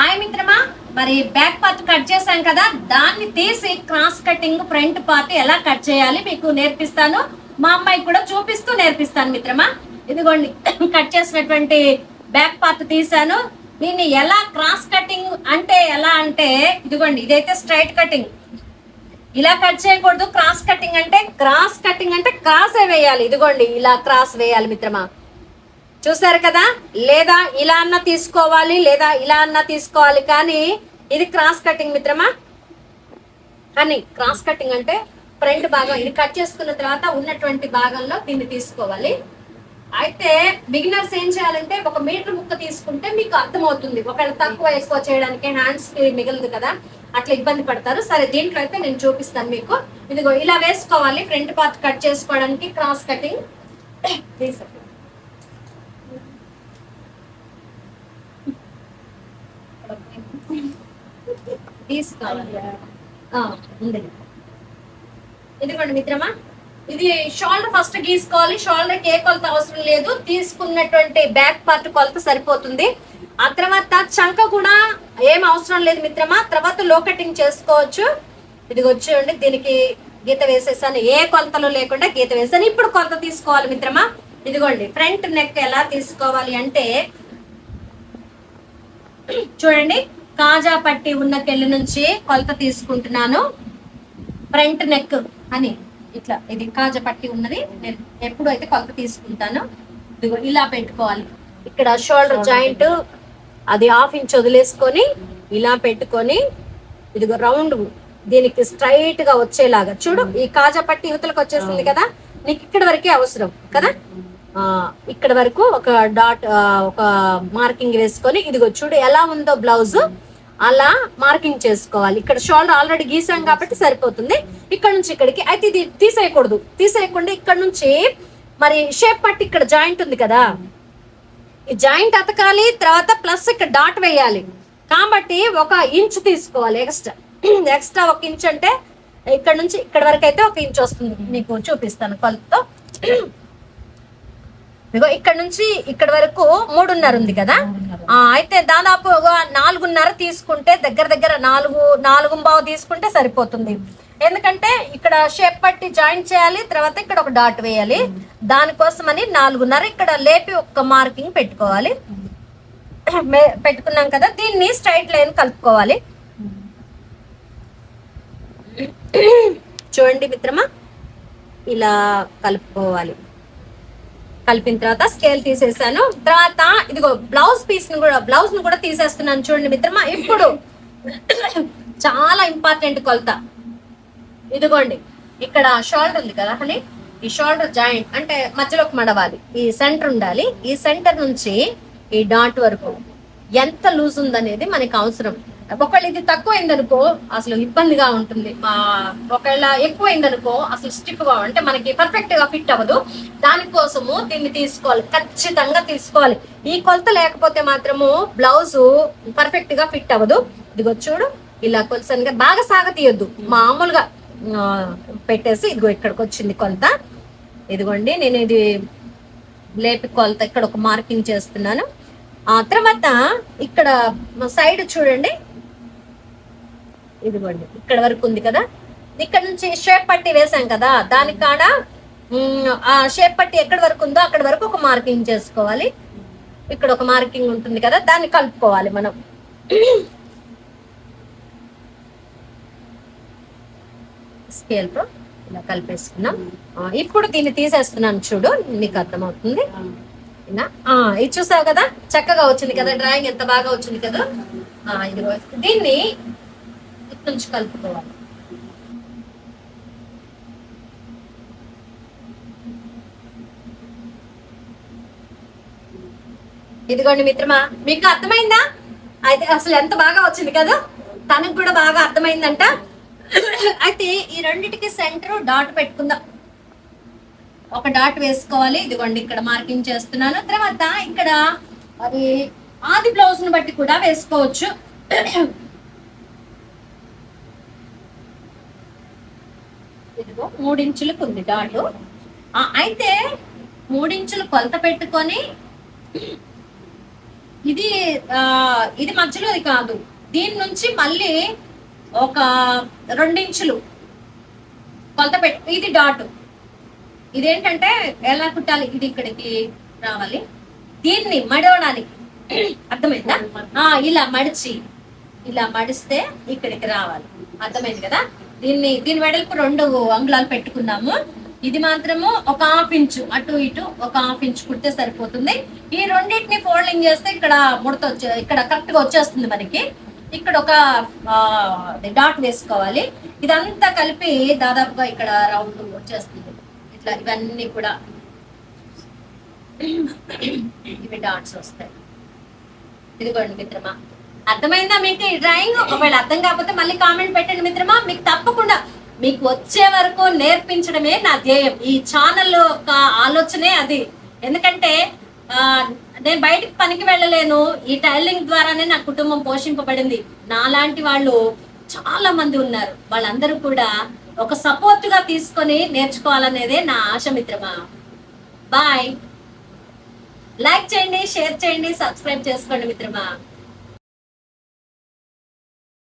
Hi మిత్రమా. మరి back part cut చేశాం కదా. దాన్ని తీసి క్రాస్ కటింగ్ ఫ్రంట్ పార్ట్ ఎలా కట్ చేయాలి మీకు నేర్పిస్తాను. మా అమ్మాయికి కూడా చూపిస్తూ నేర్పిస్తాను మిత్రమా. ఇదిగోండి కట్ చేసినటువంటి బ్యాక్ పార్ట్ తీసాను దీన్ని ఎలా క్రాస్ కటింగ్ అంటే ఎలా అంటే ఇదిగోండి ఇదైతే స్ట్రైట్ కటింగ్. ఇలా కట్ చేయకూడదు. క్రాస్ కటింగ్ అంటే క్రాస్ కటింగ్ అంటే క్రాసే వేయాలి. ఇదిగోండి ఇలా క్రాస్ వేయాలి మిత్రమా. చూసారు కదా? లేదా ఇలా అన్న తీసుకోవాలి లేదా ఇలా అన్న తీసుకోవాలి కానీ ఇది క్రాస్ కటింగ్ మిత్రమా? అని క్రాస్ కటింగ్ అంటే ఫ్రంట్ భాగం ఇది కట్ చేసుకున్న తర్వాత ఉన్నటువంటి భాగంలో దీన్ని తీసుకోవాలి. అయితే బిగినర్స్ ఏం చేయాలంటే ఒక మీటర్ ముక్క తీసుకుంటే మీకు అర్థమవుతుంది. ఒకవేళ తక్కువ ఎక్కువ చేయడానికి హ్యాండ్స్ మిగలదు కదా అట్లా ఇబ్బంది పడతారు. సరే దీంట్లో అయితే నేను చూపిస్తాను మీకు. ఇదిగో ఇలా వేసుకోవాలి ఫ్రంట్ పార్ట్ కట్ చేసుకోవడానికి క్రాస్ కటింగ్ తీసుకోండి ఉంది. ఇదిగోండి మిత్రమా ఇది షోల్డర్ ఫస్ట్ గీసుకోవాలి. షోల్డర్ ఏ కొలత అవసరం లేదు. తీసుకున్నటువంటి బ్యాక్ పార్ట్ కొలత సరిపోతుంది. ఆ తర్వాత చంక కూడా ఏం అవసరం లేదు మిత్రమా. తర్వాత లో కటింగ్ చేసుకోవచ్చు. ఇది వచ్చేయండి దీనికి గీత వేసేసాను. ఏ కొలతలు లేకుండా గీత వేసాను ఇప్పుడు కొలత తీసుకోవాలి మిత్రమా. ఇదిగోండి ఫ్రంట్ నెక్ ఎలా తీసుకోవాలి అంటే చూడండి కాజా పట్టి ఉన్న కెళ్ళి నుంచి కొలత తీసుకుంటున్నాను. ఫ్రంట్ నెక్ అని ఇట్లా ఇది కాజా పట్టి ఉన్నది. నేను ఎప్పుడు అయితే కొలత తీసుకుంటాను. ఇదిగో ఇలా పెట్టుకోవాలి. ఇక్కడ షోల్డర్ జాయింట్ అది హాఫ్ ఇంచ్ వదిలేసుకొని ఇలా పెట్టుకొని ఇదిగో రౌండ్ దీనికి స్ట్రైట్గా వచ్చేలాగా. చూడు ఈ కాజా పట్టి యువతలకు వచ్చేసింది కదా? నీకు ఇక్కడ వరకే అవసరం కదా? ఇక్కడ వరకు ఒక డాట్ ఒక మార్కింగ్ వేసుకొని ఇదిగో చూడు ఎలా ఉందో బ్లౌజ్. అలా మార్కింగ్ చేసుకోవాలి. ఇక్కడ షోల్డర్ ఆల్రెడీ గీసాం కాబట్టి సరిపోతుంది. ఇక్కడ నుంచి ఇక్కడికి. అయితే ఇది తీసేయకూడదు. తీసేయకుండా ఇక్కడ నుంచి మరి షేప్ పట్టి ఇక్కడ జాయింట్ ఉంది కదా. ఈ జాయింట్ అతకాలి తర్వాత ప్లస్ ఇక్కడ డాట్ వేయాలి. కాబట్టి ఒక ఇంచ్ తీసుకోవాలి ఎక్స్ట్రా. ఎక్స్ట్రా ఒక ఇంచ్ అంటే ఇక్కడ నుంచి ఇక్కడ వరకు అయితే ఒక ఇంచ్ వస్తుంది. మీకు చూపిస్తాను కొలతో ఇదిగో ఇక్కడ నుంచి ఇక్కడ వరకు మూడున్నర ఉంది కదా? ఆ, అయితే దాదాపు నాలుగున్నర తీసుకుంటే దగ్గర దగ్గర నాలుగు నాలుగు బావు తీసుకుంటే సరిపోతుంది. ఎందుకంటే ఇక్కడ షేప్ పట్టి జాయింట్ చేయాలి తర్వాత ఇక్కడ ఒక డాట్ వేయాలి. దానికోసమని నాలుగున్నర ఇక్కడ లేపి ఒక మార్కింగ్ పెట్టుకోవాలి. పెట్టుకున్నాం కదా దీన్ని స్ట్రైట్ లైన్ కలుపుకోవాలి. చూడండి మిత్రమా ఇలా కలుపుకోవాలి. కలిపిన తర్వాత స్కేల్ తీసేసాను. తర్వాత ఇదిగో బ్లౌజ్ పీస్ని కూడా బ్లౌజ్ని కూడా తీసేస్తున్నాను చూడండి మిత్రమా. ఇప్పుడు చాలా ఇంపార్టెంట్ కొలత. ఇదిగోండి ఇక్కడ షోల్డర్ ఉంది కదా హనీ? ఈ షోల్డర్ జాయింట్ అంటే మధ్యలోకి మడవాలి ఈ సెంటర్ ఉండాలి. ఈ సెంటర్ నుంచి ఈ డాట్ వరకు ఎంత లూజ్ ఉందనేది మనకి అవసరం. ఒకవేళ ఇది తక్కువైందనుకో అసలు ఇబ్బందిగా ఉంటుంది. ఒకళ్ళ ఒకవేళ అసలు స్టిఫ్గా అంటే మనకి పర్ఫెక్ట్గా ఫిట్ అవ్వదు. దానికోసము దీన్ని తీసుకోవాలి. ఖచ్చితంగా తీసుకోవాలి. ఈ కొలత లేకపోతే మాత్రము బ్లౌజ్ పర్ఫెక్ట్గా ఫిట్ అవ్వదు. ఇదిగో చూడు ఇలా కొలసనిగా బాగా సాగతీయొద్దు. మామూలుగా పెట్టేసి ఇదిగో ఇక్కడికి వచ్చింది కొలత. ఇదిగోండి నేను ఇది లేపి కొలత ఇక్కడ ఒక మార్కింగ్ చేస్తున్నాను. ఆ తర్వాత ఇక్కడ సైడ్ చూడండి. ఇదిగోండి ఇక్కడ వరకు ఉంది కదా? ఇక్కడ నుంచి షేప్ పట్టి వేసాం కదా? దాని కాడ ఆ షేప్ పట్టి ఎక్కడి వరకు ఉందో అక్కడ వరకు ఒక మార్కింగ్ చేసుకోవాలి. ఇక్కడ ఒక మార్కింగ్ ఉంటుంది కదా దాన్ని కలుపుకోవాలి మనం. స్కేల్తో ఇలా కలిపేసుకున్నాం. ఇప్పుడు దీన్ని తీసేస్తున్నాను చూడు నీకు అర్థమవుతుంది. ఇది చూసావు కదా? చక్కగా వచ్చింది కదా? డ్రాయింగ్ ఎంత బాగా వచ్చింది కదా? ఇది దీన్ని నుంచి కలుపుకోవాలి. ఇదిగోండి మిత్రమా మీకు అర్థమైందా? అయితే అసలు ఎంత బాగా వచ్చింది కదా? తనకు కూడా బాగా అర్థమైందంట. అయితే ఈ రెండిటికి సెంటర్ డాట్ పెట్టుకుందాం. ఒక డాట్ వేసుకోవాలి. ఇదిగోండి ఇక్కడ మార్కింగ్ చేస్తున్నాను. తర్వాత ఇక్కడ అది ఆది బ్లౌజ్ను బట్టి కూడా వేసుకోవచ్చు. ఇదిగో మూడించులకు ఉంది డాట్ అయితే మూడించులు కొలత పెట్టుకొని ఇది ఇది మధ్యలోది కాదు. దీని నుంచి మళ్ళీ ఒక రెండించులు కొలత పెట్టు ఇది డాట్. ఇదేంటంటే ఎలా కుట్టాలి? ఇది ఇక్కడికి రావాలి. దీన్ని మడవడానికి. అర్థమైందా? ఆ ఇలా మడిచి ఇలా మడిస్తే ఇక్కడికి రావాలి. అర్థమైంది కదా? దీన్ని దీని వెడల్పు రెండు అంగుళాలు పెట్టుకున్నాము. ఇది మాత్రము ఒక హాఫ్ ఇంచు అటు ఇటు ఒక హాఫ్ ఇంచు కుడితే సరిపోతుంది. ఈ రెండింటిని ఫోల్డింగ్ చేస్తే ఇక్కడ ముడత వచ్చే ఇక్కడ కరెక్ట్గా వచ్చేస్తుంది మనకి. ఇక్కడ ఒక డాట్ వేసుకోవాలి. ఇదంతా కలిపి దాదాపుగా ఇక్కడ రౌండ్ వచ్చేస్తుంది. ఇట్లా ఇవన్నీ కూడా ఇవి డాట్స్ వస్తాయి. ఇదిగోండి మిత్రమా. అర్థమైందా మీకు ఈ డ్రాయింగ్ ఒకవేళ అర్థం కాకపోతే మళ్ళీ కామెంట్ పెట్టండి మిత్రమా. మీకు తప్పకుండా మీకు వచ్చే వరకు నేర్పించడమే నా ధ్యేయం. ఈ ఛానల్ యొక్క ఆలోచనే అది. ఎందుకంటే నేను బయటికి పనికి వెళ్ళలేను. ఈ టైలింగ్ ద్వారానే నా కుటుంబం పోషింపబడింది. నాలాంటి వాళ్ళు చాలా మంది ఉన్నారు. వాళ్ళందరూ కూడా ఒక సపోర్ట్గా తీసుకొని నేర్చుకోవాలనేదే నా ఆశ మిత్రమా. బాయ్ లైక్ చేయండి షేర్ చేయండి సబ్స్క్రైబ్ చేసుకోండి మిత్రమా.